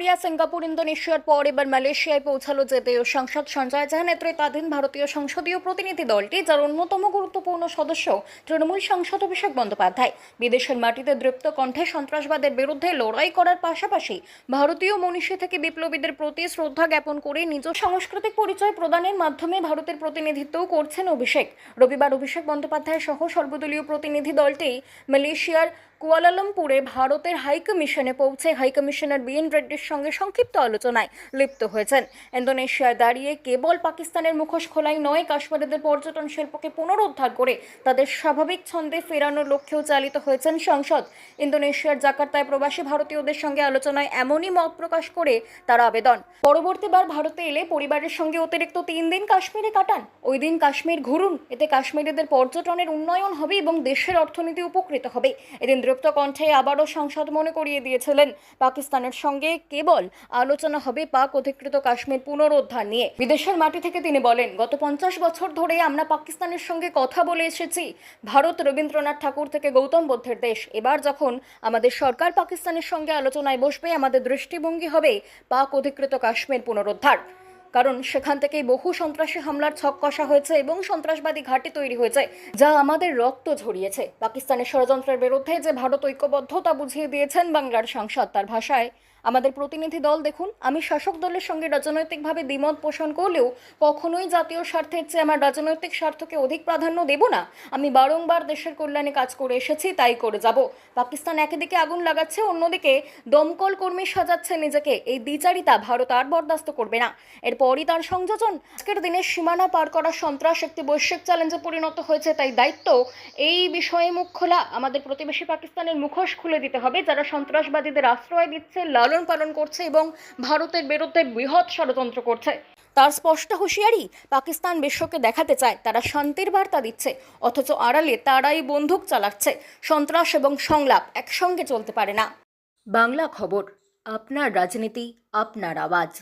Korea Singapore ইন্দোনেশিয়ার পর এবার মালয়েশিয়ায় পৌঁছালো জাতীয় সংসদ সঞ্জয় ঝা নেতৃত্বাধীন ভারতীয় সংসদীয় প্রতিনিধি দলটি, যার অন্যতম গুরুত্বপূর্ণ সদস্য তৃণমূল সাংসদ অভিষেক বন্দ্যোপাধ্যায়। বিদেশের মাটিতে দৃপ্ত কণ্ঠে সন্ত্রাসবাদের বিরুদ্ধে লড়াই করার পাশাপাশি ভারতীয় মনীষী থেকে বিপ্লবীদের প্রতি শ্রদ্ধা জ্ঞাপন করে নিজ সাংস্কৃতিক পরিচয় প্রদানের মাধ্যমে ভারতের প্রতিনিধিত্বও করছেন অভিষেক। রবিবার অভিষেক বন্দ্যোপাধ্যায় সহ সর্বদলীয় প্রতিনিধি দলটি মালয়েশিয়ার কুয়ালালামপুরে ভারতের হাইকমিশনে পৌঁছে হাইকমিশনার বিএন রেড্ডির সঙ্গে সংক্ষিপ্ত আলোচনায় লিপ্ত হয়েছেন। ইন্দোনেশিয়ায় দাঁড়িয়ে কেবল পাকিস্তানের মুখোশ খোলাই নয়, কাশ্মীরিদের পর্যটন শিল্পকে পুনরুদ্ধার করে তাদের স্বাভাবিক ছন্দে ফেরানোর লক্ষ্যেও চালিত হয়েছেন সংসদ। ইন্দোনেশিয়ার জাকার্তায় প্রবাসী ভারতীয়দের সঙ্গে আলোচনায় এমনই মত প্রকাশ করে তার আবেদন। পরবর্তীবার ভারতে এলে পরিবারের সঙ্গে অতিরিক্ত তিন দিন কাশ্মীরে কাটান। ওই দিন কাশ্মীর ঘুরুন। এতে কাশ্মীরিদের পর্যটনের উন্নয়ন হবে এবং দেশের অর্থনীতি উপকৃত হবে। এদিন দৃপ্ত কণ্ঠে আবারও সংসদ মনে করিয়ে দিয়েছিলেন। পাকিস্তানের সঙ্গে কেবল আলোচনা হবে পাক অধিকৃত কাশ্মীর পুনরুদ্ধার নিয়ে। বিদেশের মাটি থেকে তিনি বলেন, গত পঞ্চাশ বছর ধরে আমরা পাকিস্তানের সঙ্গে কথা বলে এসেছি। ভারত রবীন্দ্রনাথ ঠাকুর থেকে গৌতম বুদ্ধের দেশ। এবার যখন আমাদের সরকার পাকিস্তানের সঙ্গে আলোচনায় বসবে, আমাদের দৃষ্টিভঙ্গি হবে পাক অধিকৃত কাশ্মীর পুনরুদ্ধার। কারণ সেখান থেকেই বহু সন্ত্রাসী হামলার ছক কষা হয়েছে এবং সন্ত্রাসবাদী ঘাঁটি তৈরি হয়েছে, যা আমাদের রক্ত ঝরিয়েছে। পাকিস্তানের ষড়যন্ত্রের বিরুদ্ধে যে ভারত ঐক্যবদ্ধতা বুঝিয়ে দিয়েছেন বাংলার সংসদ, তার ভাষায় আমাদের প্রতিনিধি দল দেখুন, আমি শাসক দলের সঙ্গে রাজনৈতিকভাবে দ্বিমত পোষণ করলেও কখনোই জাতীয় স্বার্থের চেয়ে আমার রাজনৈতিক স্বার্থকে অধিক প্রাধান্য দেব না। আমি বারংবার দেশের কল্যাণে কাজ করে এসেছি, তাই করে যাব। পাকিস্তান একদিকে আগুন লাগাচ্ছে, অন্যদিকে দমকল কর্মী সাজাচ্ছে নিজেকে। এই দ্বিচারিতা ভারত আর বরদাস্ত করবে না। এরপরই তার সংযোজন। আজকের দিনে সীমানা পার করা সন্ত্রাস একটি বৈশ্বিক চ্যালেঞ্জে পরিণত হয়েছে, তাই দায়িত্ব এই বিষয়ে মুখ খোলা। আমাদের প্রতিবেশী পাকিস্তানের মুখোশ খুলে দিতে হবে। যারা সন্ত্রাসবাদীদের আশ্রয় দিচ্ছে লালন পালন করছে এবং ভারতের বিরুদ্ধে বৃহৎ ষড়যন্ত্র করছে। তার স্পষ্ট হুঁশিয়ারি, পাকিস্তান বিশ্বকে দেখাতে চায়। তারা শান্তির বার্তা দিচ্ছে, অথচ আড়ালে তারাই বন্দুক চালাচ্ছে। সন্ত্রাস এবং সংলাপ একসঙ্গে চলতে পারে না। বাংলা খবর, আপনার রাজনীতি, আপনার আওয়াজ।